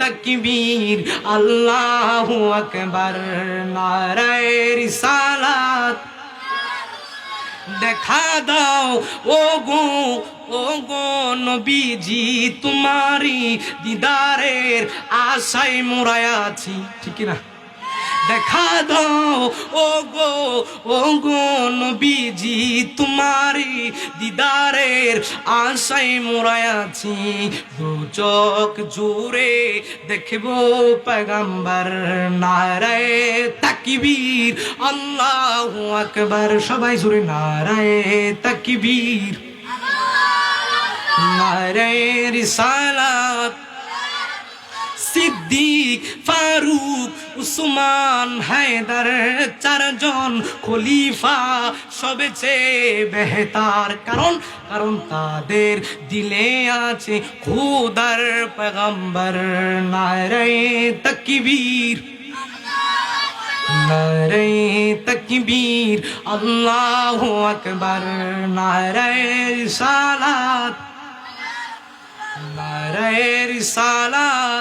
তাকবীর, আল্লাহু আকবার, নারায় রিসালাত। দেখা দাও ও গো ও গো নবীজি তোমারি দিদারের আশায় মোরায় আছি। ঠিক না দেখা দাও ও গো ও গো নবীজি তোমারি দিদারের আশায় মোরায় আছি। দু চোখ জুড়ে দেখব পেগম্বর নারায় তাকবীর। আল্লাহ আকবার, সবাই জুড়ে নারায় তাকবীর। নারায় রিসালাত। সিদ্দিক ফারুক উসমান হায়দার চারজন খলিফা সবেচে বেহতার কারণ কারণ তাদের দিলে আছে খুদার পেগম্বর নারায় তকবীর। নারায় তকবীর, আল্লাহ আকবর, নারায় সালাত নারায় সালাত